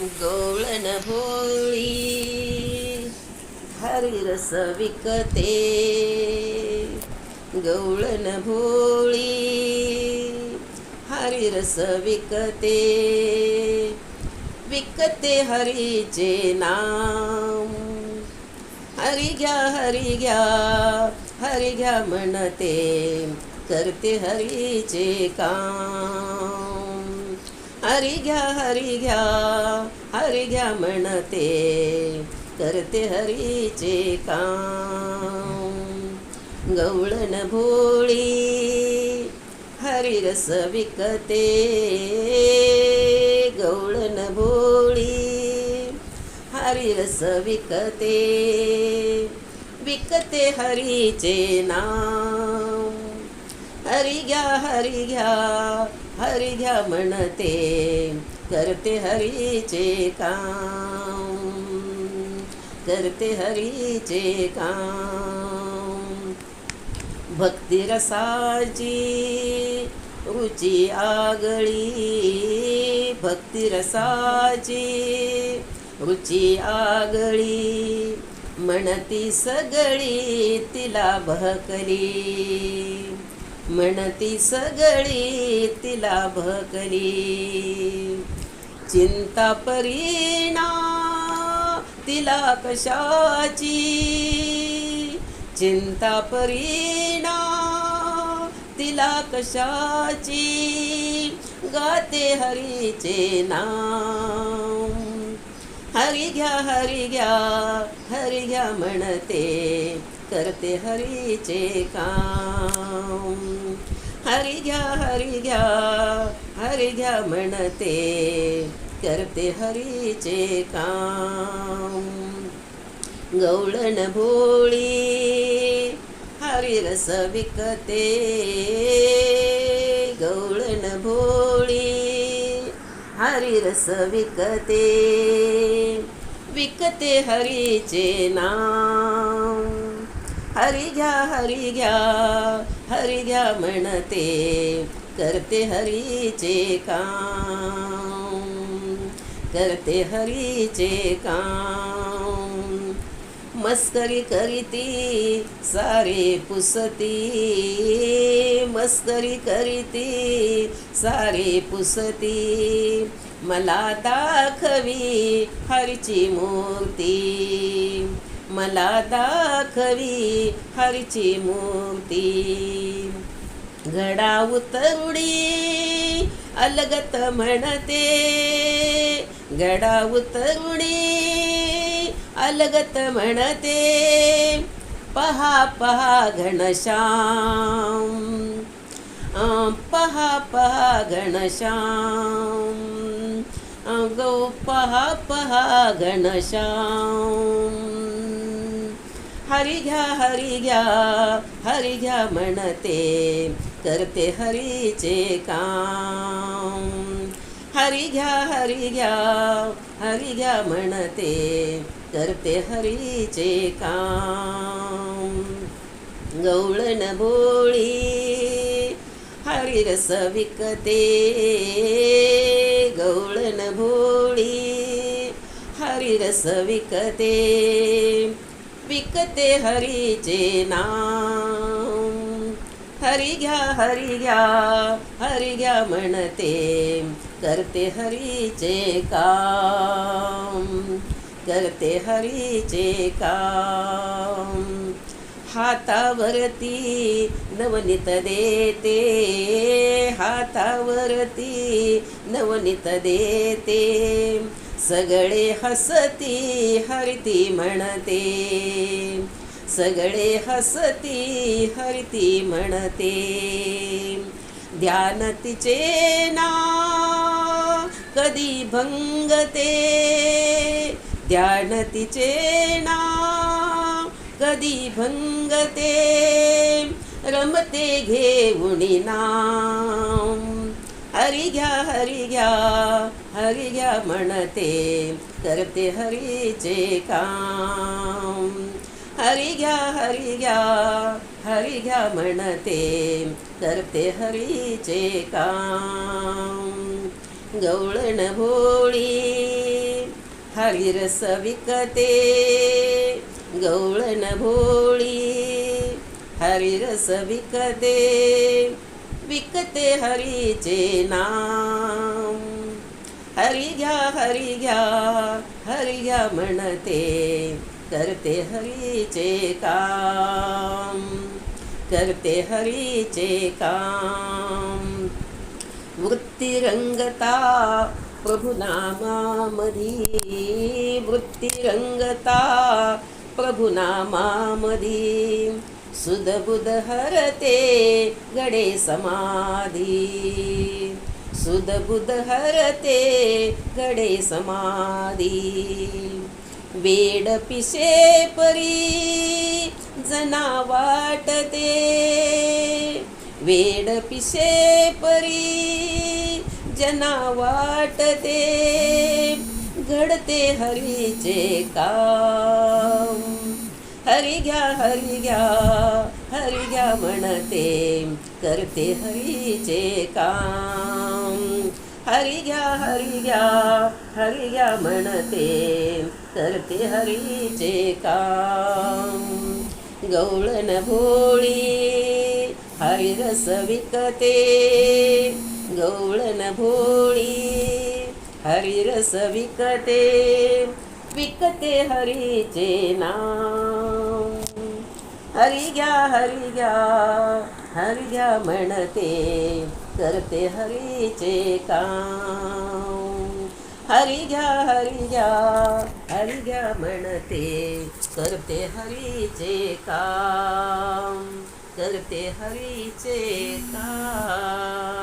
गवळण भोळी हरिरस विकते. गवळण भोळी हरिरस विकते. विकते हरीचे नाम. हरी घ्या हरी घ्या हरी घ्या म्हणते. करते हरीचे काम. हरी घ्या हरी घ्या हरी घ्या म्हणते. करते हरीचे काम. गवळण भोळी हरिरस विकते. गवळण भोळी हरिरस विकते. विकते हरीचे नाम. हरी घ्या हरी घ्या हरी घ्या म्हणते. करते हरीचे काम करते हरीचे काम. भक्ती रसाची रुची आगळी भक्ती रसाची रुची आगळी म्हणती सगळी तिला बहकली. म्हणती सगळी तिला भकली चिंता परीणा तिला कशाची? चिंता परीणा तिला कशाची? गाते हरीचे नाम. हरी घ्या हरी घ्या हरी घ्या म्हणते. करते हरीचे काम. हरी घ्या हरी घ्या हरी घ्या म्हणते करते हरीचे काम. गौळण भोळी हरिरस विकते. गौळण भोळी हरिरस विकते. विकते हरीचे नाम. हरी घ्या हरी घ्या हरी घ्या म्हणते करते हरीचे काम करते हरीचे काम. मस्करी करीती सारे पुसती मस्करी करीती सारे पुसती. मला दाखवी हरची मूर्ती. मला दाखवी हरची मूर्ती. घडा उतरुडी अलगत म्हणते. घडा उतरुडी अलगत म्हणते. पहा पहा घनश्याम. पहा पहा घनश्याम. अं, गौ पहा पहा घनश्याम. हरी घ्या हरी घ्या हरी घ्या म्हणते. करते हरीचे काम. हरी घ्या हरी घ्या हरी घ्या म्हणते. करते हरीचे काम. गवळण भोळी हरिरस विकते. गवळण भोळी हरिरस विकते. विकते हरीचे नाम. हरी घ्या हरी घ्या हरी घ्या म्हणते. करते हरीचे काम. करते हरीचे काम. हातावरती नवनीत देते. हातावरती नवनीत देते. सगळे हसती हरती म्हणते. सगळे हसती हरती म्हणते. ध्यान तिचे ना कधी भंगते. ध्यान तिचे ना कधी भंगते. रमते घेऊन नाम. हरी घ्या हरी घ्या हरी घ्या म्हणते करते हरीचे काम. हरी घ्या हरी घ्या हरी घ्या म्हणते करते हरीचे काम. गवळण भोळी हरिरस विकते. गवळण भोळी हरिरस विकते. विकते हरीचे नाम. हरी घ्या हरी घ्या हरी घ्या म्हणते. करते हरीचे काम. करते हरीचे काम. वृत्तिरंगता प्रभुनामामधी वृत्तिरंगता प्रभुनामामधी सुदबुद हरते गडे समाधी. सुदबुद हरते गडे समाधी. वेड पिशे परी जना वाटते. वेड पिशे परी जना वाटते. घडते हरीचे काम. हरी घ्या हरी घ्या हरी घ्या म्हणते. करते हरीचे काम. हरी घ्या हरी घ्या हरी घ्या म्हणते. करते हरीचे काम. गवळण भोळी हरिरस विकते. गवळण भोळी हरिरस विकते. विकते हरीचे नाम। हरी घ्या हरी घ्या हरी घ्या म्हणते करते हरीचे काम। हरी घ्या हरी घ्या हरी घ्या म्हणते करते हरीचे काम। करते हरीचे काम।